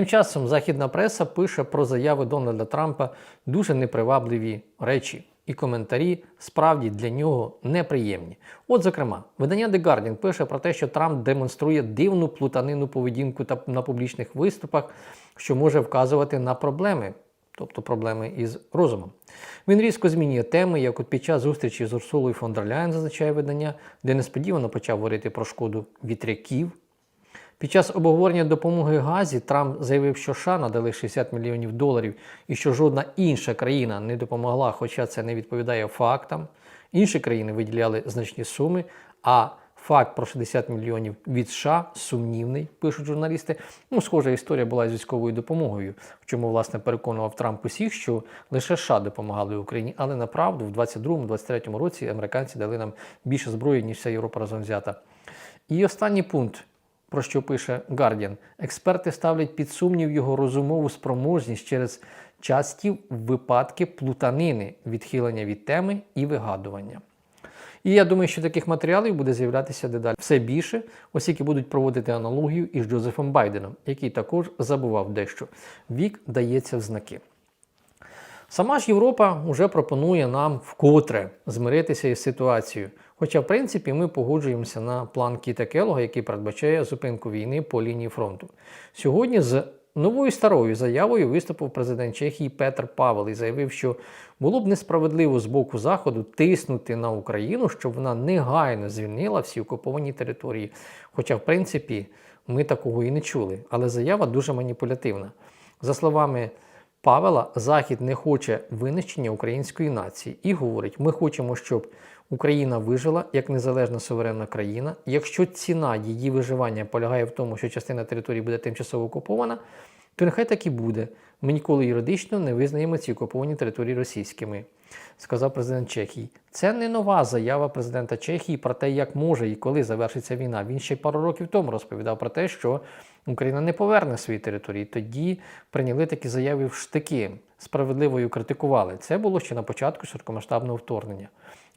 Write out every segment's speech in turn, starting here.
Тим часом західна преса пише про заяви Дональда Трампа дуже непривабливі речі, і коментарі справді для нього неприємні. От, зокрема, видання The Guardian пише про те, що Трамп демонструє дивну плутанину поведінку та на публічних виступах, що може вказувати на проблеми. Тобто проблеми із розумом. Він різко змінює теми, як от під час зустрічі з Урсулою фон дер Ляєн, зазначає видання, де несподівано почав говорити про шкоду вітряків, під час обговорення допомоги Газі Трамп заявив, що США надали 60 мільйонів доларів і що жодна інша країна не допомогла, хоча це не відповідає фактам. Інші країни виділяли значні суми, а факт про 60 мільйонів від США сумнівний, пишуть журналісти. Ну, схожа історія була з військовою допомогою, в чому власне переконував Трамп усіх, що лише США допомагали Україні, але направду в 22-23 році американці дали нам більше зброї, ніж вся Європа разом взята. І останній пункт про що пише Guardian. Експерти ставлять під сумнів його розумову спроможність через часті випадки плутанини, відхилення від теми і вигадування. І я думаю, що таких матеріалів буде з'являтися дедалі все більше, оскільки будуть проводити аналогію із Джозефом Байденом, який також забував дещо. Вік дається в знаки. Сама ж Європа вже пропонує нам вкотре змиритися із ситуацією. Хоча, в принципі, ми погоджуємося на план Кіта Келога, який передбачає зупинку війни по лінії фронту. Сьогодні з новою старою заявою виступив президент Чехії Петр Павел і заявив, що було б несправедливо з боку Заходу тиснути на Україну, щоб вона негайно звільнила всі окуповані території. Хоча, в принципі, ми такого і не чули. Але заява дуже маніпулятивна. За словами Павела, Захід не хоче винищення української нації і говорить: ми хочемо, щоб Україна вижила як незалежна суверенна країна. Якщо ціна її виживання полягає в тому, що частина території буде тимчасово окупована, то нехай так і буде. Ми ніколи юридично не визнаємо ці окуповані території російськими, сказав президент Чехії. Це не нова заява президента Чехії про те, як може і коли завершиться війна. Він ще пару років тому розповідав про те, що Україна не поверне свої території. Тоді прийняли такі заяви в штики, справедливо її критикували. Це було ще на початку широкомасштабного вторгнення.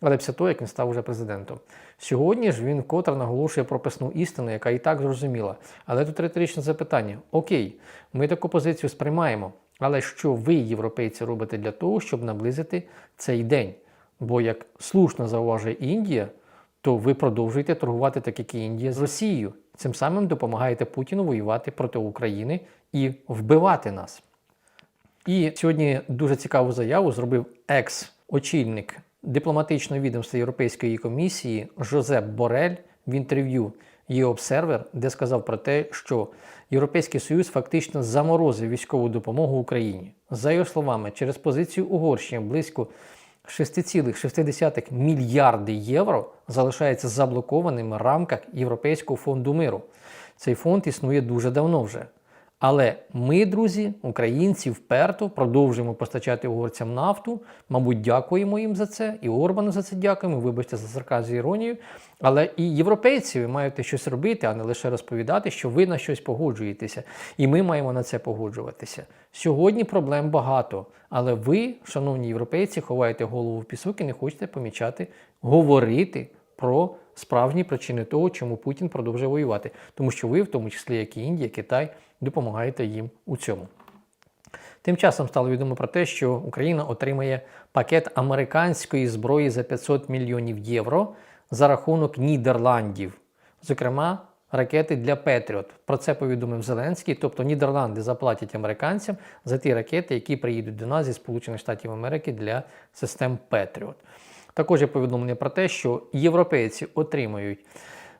Але після того, як він став уже президентом. Сьогодні ж він вкотре наголошує про писну істину, яка і так зрозуміла. Але тут риторичне запитання: Окей, ми таку позицію сприймаємо. Але що ви, європейці, робите для того, щоб наблизити цей день? Бо, як слушно зауважує Індія, то ви продовжуєте торгувати, так як і Індія, з Росією. Цим самим допомагаєте Путіну воювати проти України і вбивати нас. І сьогодні дуже цікаву заяву зробив екс-очільник дипломатичного відомства Європейської комісії Жозеп Борель в інтерв'ю «Є-Обсервер», де сказав про те, що Європейський Союз фактично заморозив військову допомогу Україні. За його словами, через позицію Угорщини близько 6,6 мільярди євро залишається заблокованими в рамках Європейського фонду миру. Цей фонд існує дуже давно вже. Але ми, друзі, українці, вперто продовжуємо постачати угорцям нафту. Мабуть, дякуємо їм за це, і Орбану за це дякуємо. Вибачте за сарказм і іронію. Але і європейці ви маєте щось робити, а не лише розповідати, що ви на щось погоджуєтеся, і ми маємо на це погоджуватися. Сьогодні проблем багато, але ви, шановні європейці, ховаєте голову в пісок і не хочете помічати, говорити про справжні причини того, чому Путін продовжує воювати, тому що ви, в тому числі як і Індія, Китай, допомагаєте їм у цьому. Тим часом стало відомо про те, що Україна отримає пакет американської зброї за 500 мільйонів євро за рахунок Нідерландів, зокрема, ракети для Петріот. Про це повідомив Зеленський. Тобто Нідерланди заплатять американцям за ті ракети, які приїдуть до нас зі Сполучених Штатів Америки для систем Петріот. Також є повідомлення про те, що європейці отримають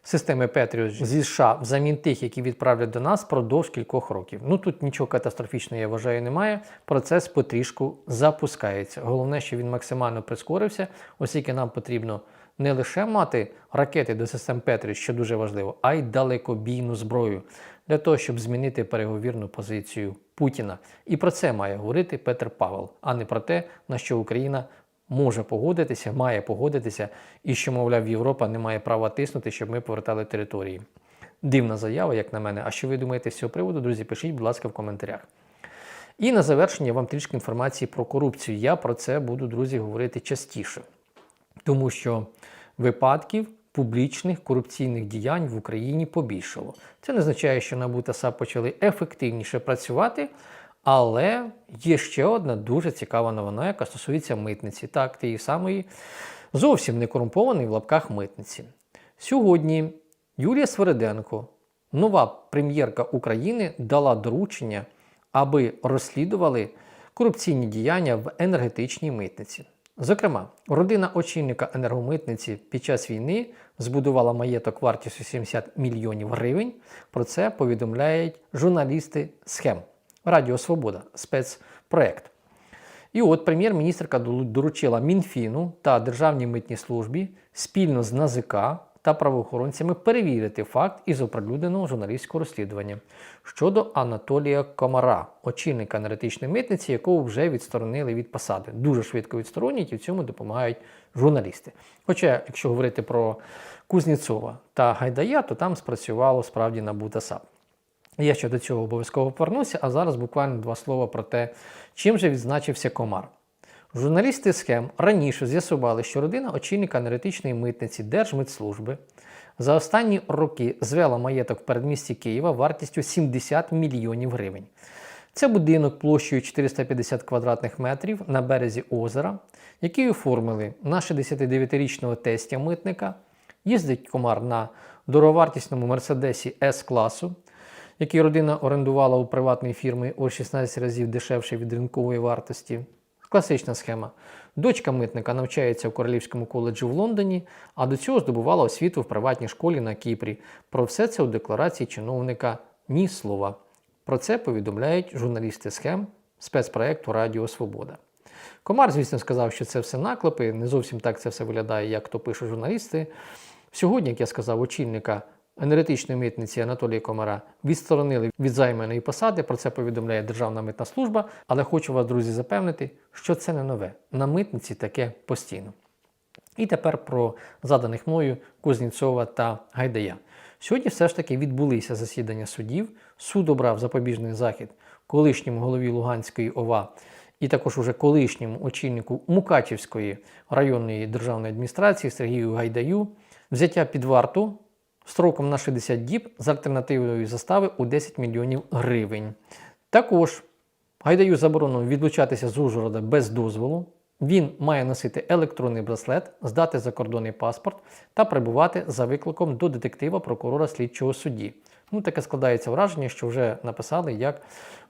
системи Петріот зі США взамін тих, які відправлять до нас впродовж кількох років. Ну тут нічого катастрофічного, я вважаю, немає. Процес потрішку запускається. Головне, що він максимально прискорився, оскільки нам потрібно не лише мати ракети до систем Петріот, що дуже важливо, а й далекобійну зброю для того, щоб змінити переговірну позицію Путіна. І про це має говорити Петр Павел, а не про те, на що Україна може погодитися, має погодитися, і що, мовляв, Європа не має права тиснути, щоб ми повертали території. Дивна заява, як на мене. А що ви думаєте з цього приводу, друзі? Пишіть, будь ласка, в коментарях. І на завершення вам трішки інформації про корупцію. Я про це буду, друзі, говорити частіше, тому що випадків публічних корупційних діянь в Україні побільшало. Це не означає, що НАБУ та САП почали ефективніше працювати, але є ще одна дуже цікава новина, яка стосується митниці, так, тієї самої зовсім не корумпованої в лапках митниці. Сьогодні Юлія Свериденко, нова прем'єрка України, дала доручення, аби розслідували корупційні діяння в енергетичній митниці. Зокрема, родина очільника енергомитниці під час війни збудувала маєток вартістю 70 мільйонів гривень. Про це повідомляють журналісти схем Радіо Свобода, спецпроект. І от прем'єр-міністрка доручила Мінфіну та Державній митній службі спільно з НАЗК та правоохоронцями перевірити факт із оприлюдненого журналістського розслідування щодо Анатолія Комара, очільника енергетичної митниці, якого вже відсторонили від посади. Дуже швидко відсторонять і в цьому допомагають журналісти. Хоча, якщо говорити про Кузнєцова та Гайдая, то там спрацювало справді НАБУ та САП. Я ще до цього обов'язково повернуся, а зараз буквально два слова про те, чим же відзначився комар. Журналісти схем раніше з'ясували, що родина очільника енергетичної митниці Держмитслужби за останні роки звела маєток в передмісті Києва вартістю 70 мільйонів гривень. Це будинок площею 450 квадратних метрів на березі озера, який оформили на 69-річного тестя митника. Їздить комар на дороговартісному мерседесі С-класу, який родина орендувала у приватної фірми у 16 разів дешевше від ринкової вартості. Класична схема. Дочка митника навчається в Королівському коледжі в Лондоні, а до цього здобувала освіту в приватній школі на Кіпрі. Про все це у декларації чиновника ні слова. Про це повідомляють журналісти схем спецпроекту Радіо Свобода. Комар, звісно, сказав, що це все наклепи, не зовсім так це все виглядає, як то пишуть журналісти. Сьогодні, як я сказав, очільника енергетичної митниці Анатолія Комара відсторонили від займаної посади. Про це повідомляє Державна митна служба. Але хочу вас, друзі, запевнити, що це не нове. На митниці таке постійно. І тепер про заданих мною Кузнєцова та Гайдая. Сьогодні все ж таки відбулися засідання судів. Суд обрав запобіжний захід колишньому голові Луганської ОВА і також уже колишньому очільнику Мукачівської районної державної адміністрації Сергію Гайдаю взяття під варту строком на 60 діб з альтернативою застави у 10 мільйонів гривень. Також Гайдаю заборонено відлучатися з Ужгорода без дозволу. Він має носити електронний браслет, здати закордонний паспорт та прибувати за викликом до детектива прокурора слідчого судді. Ну, таке складається враження, що вже написали, як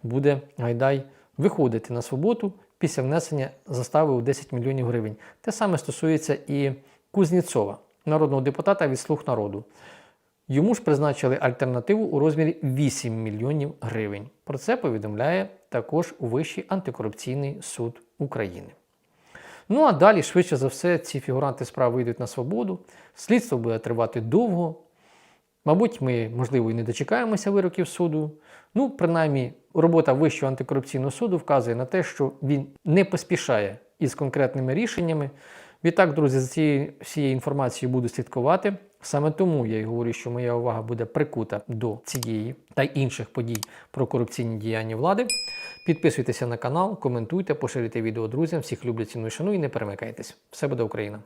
буде Гайдай виходити на свободу після внесення застави у 10 мільйонів гривень. Те саме стосується і Кузнєцова, народного депутата від Слуг народу. Йому ж призначили альтернативу у розмірі 8 мільйонів гривень. Про це повідомляє також Вищий антикорупційний суд України. Ну а далі, швидше за все, ці фігуранти справи вийдуть на свободу. Слідство буде тривати довго. Мабуть, ми, можливо, і не дочекаємося вироків суду. Ну, принаймні, робота Вищого антикорупційного суду вказує на те, що він не поспішає із конкретними рішеннями. Відтак, друзі, за цією всією інформацією буду слідкувати. Саме тому я й говорю, що моя увага буде прикута до цієї та інших подій про корупційні діяння влади. Підписуйтеся на канал, коментуйте, поширюйте відео друзям. Всіх люблю, ціную, шану і не перемикайтесь. Все буде Україна!